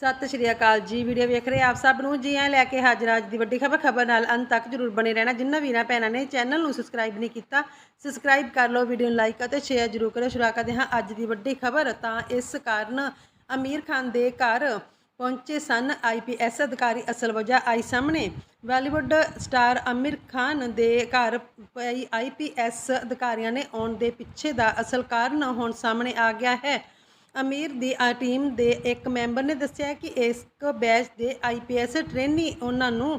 ਸਤਿ ਸ਼੍ਰੀ ਅਕਾਲ ਜੀ, ਵੀਡੀਓ ਵੇਖ ਰਹੇ ਆਪ ਸਭ ਨੂੰ। ਜੀ ਆਇਆਂ ਲੈ ਕੇ ਹਾਜ਼ਰ ਅੱਜ ਦੀ ਵੱਡੀ ਖਬਰ। ਖਬਰ ਨਾਲ ਅੰਤ ਤੱਕ ਜਰੂਰ ਬਣੇ ਰਹਿਣਾ। ਜਿੰਨਾ ਵੀਰਾਂ ਭੈਣਾਂ ਨੇ ਚੈਨਲ ਨੂੰ ਸਬਸਕ੍ਰਾਈਬ ਨਹੀਂ ਕੀਤਾ ਸਬਸਕ੍ਰਾਈਬ ਕਰ ਲਓ, ਵੀਡੀਓ ਨੂੰ ਲਾਈਕ ਅਤੇ ਸ਼ੇਅਰ ਜਰੂਰ ਕਰੋ ਸ਼ੁਰੂ ਕਰਦੇ ਹਾਂ ਅੱਜ ਦੀ ਵੱਡੀ ਖਬਰ। ਤਾਂ ਇਸ ਕਾਰਨ ਅਮੀਰ ਖਾਨ ਦੇ ਘਰ ਪਹੁੰਚੇ ਸਨ ਆਈਪੀਐਸ ਅਧਿਕਾਰੀ ਅਸਲ ਵਜ੍ਹਾ ਆਈ ਸਾਹਮਣੇ। ਬਾਲੀਵੁੱਡ ਸਟਾਰ ਅਮੀਰ ਖਾਨ ਦੇ ਘਰ ਪਈ ਆਈਪੀਐਸ ਅਧਿਕਾਰੀਆਂ ਨੇ ਆਉਣ ਦੇ ਪਿੱਛੇ ਦਾ ਅਸਲ ਕਾਰਨ ਹੁਣ ਸਾਹਮਣੇ ਆ ਗਿਆ ਹੈ। ਅਮੀਰ ਦੀ ਆ ਟੀਮ ਦੇ ਇੱਕ ਮੈਂਬਰ ਨੇ ਦੱਸਿਆ ਕਿ ਇਸ ਬੈਚ ਦੇ ਆਈਪੀਐਸ ਟ੍ਰੇਨੀ ਉਹਨਾਂ ਨੂੰ,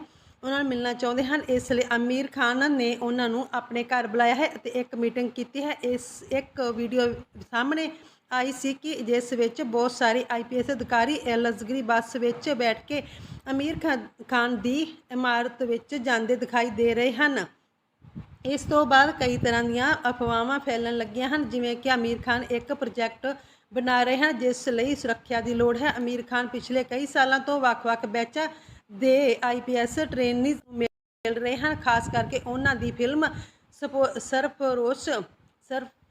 ਉਹਨਾਂ ਨਾਲ ਮਿਲਣਾ ਚਾਹੁੰਦੇ ਹਨ। ਇਸ ਲਈ ਅਮੀਰ ਖਾਨ ਨੇ ਉਹਨਾਂ ਨੂੰ ਆਪਣੇ ਘਰ ਬੁਲਾਇਆ ਹੈ ਅਤੇ ਇੱਕ ਮੀਟਿੰਗ ਕੀਤੀ ਹੈ। ਇਸ ਇੱਕ ਵੀਡੀਓ ਸਾਹਮਣੇ ਆਈ ਸੀ ਕਿ ਜਿਸ ਵਿੱਚ ਬਹੁਤ ਸਾਰੇ ਆਈਪੀਐਸ ਅਧਿਕਾਰੀ ਲਗਜ਼ਰੀ ਬੱਸ ਵਿੱਚ ਬੈਠ ਕੇ ਅਮੀਰ ਖਾਨ ਖਾਨ ਦੀ ਇਮਾਰਤ ਵਿੱਚ ਜਾਂਦੇ ਦਿਖਾਈ ਦੇ ਰਹੇ ਹਨ। ਇਸ ਤੋਂ ਬਾਅਦ ਕਈ ਤਰ੍ਹਾਂ ਦੀਆਂ ਅਫਵਾਹਾਂ ਫੈਲਣ ਲੱਗੀਆਂ ਹਨ, ਜਿਵੇਂ ਕਿ ਅਮੀਰ ਖਾਨ ਇੱਕ ਪ੍ਰੋਜੈਕਟ ਬਣਾ ਰਹੇ ਹਨ, ਜਿਸ ਲਈ ਸੁਰੱਖਿਆ ਦੀ ਲੋੜ ਹੈ। ਅਮੀਰ ਖਾਨ ਪਿਛਲੇ ਕਈ ਸਾਲਾਂ ਤੋਂ ਵੱਖ-ਵੱਖ ਬੈਚਾਂ ਦੇ ਆਈਪੀਐਸ ਟ੍ਰੇਨਿਸ ਮਿਲ ਰਹੇ ਹਨ, ਖਾਸ ਕਰਕੇ ਉਹਨਾਂ ਦੀ ਫਿਲਮ ਸਪੋ-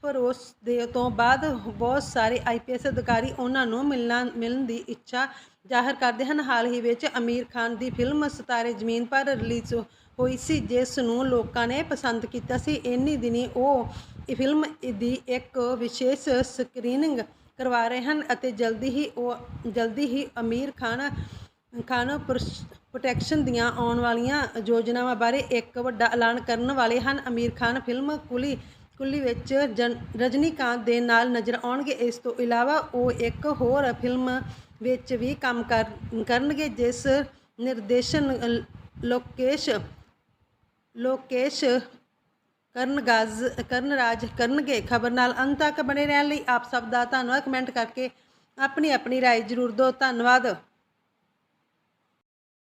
ਸਰਫਰੋਸ਼ ਸਰਫਰੋਸ਼ ਦੇ ਤੋਂ ਬਾਅਦ ਬਹੁਤ ਸਾਰੇ ਆਈਪੀਐਸ ਅਧਿਕਾਰੀ ਉਹਨਾਂ ਨੂੰ ਮਿਲਣਾ, ਮਿਲਣ ਦੀ ਇੱਛਾ ਜ਼ਾਹਰ ਕਰਦੇ ਹਨ। ਹਾਲ ਹੀ ਵਿੱਚ ਅਮੀਰ ਖਾਨ ਦੀ ਫਿਲਮ ਸਿਤਾਰੇ ਜ਼ਮੀਨ ਪਰ ਰਿਲੀਜ਼ ਹੋਈ ਸੀ, ਜਿਸ ਨੂੰ ਲੋਕਾਂ ਨੇ ਪਸੰਦ ਕੀਤਾ ਸੀ। ਇੰਨੀ ਦਿਨੀ ਉਹ ਇਹ ਫਿਲਮ ਦੀ ਇੱਕ ਵਿਸ਼ੇਸ਼ ਸਕਰੀਨਿੰਗ ਕਰਵਾ ਰਹੇ ਹਨ ਅਤੇ ਜਲਦੀ ਹੀ ਉਹ, ਜਲਦੀ ਹੀ ਅਮੀਰ ਖਾਨ ਖਾਨ ਪ੍ਰੋਸ਼- ਪ੍ਰੋਟੈਕਸ਼ਨ ਦੀਆਂ ਆਉਣ ਵਾਲੀਆਂ ਯੋਜਨਾਵਾਂ ਬਾਰੇ ਇੱਕ ਵੱਡਾ ਐਲਾਨ ਕਰਨ ਵਾਲੇ ਹਨ। ਅਮੀਰ ਖਾਨ ਫਿਲਮ ਕੁਲੀ ਕੁਲੀ ਵਿੱਚ ਜਨ- ਰਜਨੀਕਾਂਤ ਦੇ ਨਾਲ ਨਜ਼ਰ ਆਉਣਗੇ ਇਸ ਤੋਂ ਇਲਾਵਾ ਉਹ ਇੱਕ ਹੋਰ ਫਿਲਮ ਵਿੱਚ ਵੀ ਕੰਮ ਕਰ ਕਰਨਗੇ ਜਿਸ ਨਿਰਦੇਸ਼ਨ ਅ, ਲੋਕੇਸ਼ ਲੋਕੇਸ਼ ਕਰਨਗਾਜ਼ ਕਰਨਰਾਜ ਕਰਨਗੇ ਖਬਰ ਨਾਲ ਅੰਤ ਤੱਕ ਬਣੇ ਰਹਿਣ ਲਈ ਆਪ ਸਭ ਦਾ ਧੰਨਵਾਦ ਕਮੈਂਟ ਕਰਕੇ ਆਪਣੀ ਆਪਣੀ رائے ਜ਼ਰੂਰ ਦਿਓ ਧੰਨਵਾਦ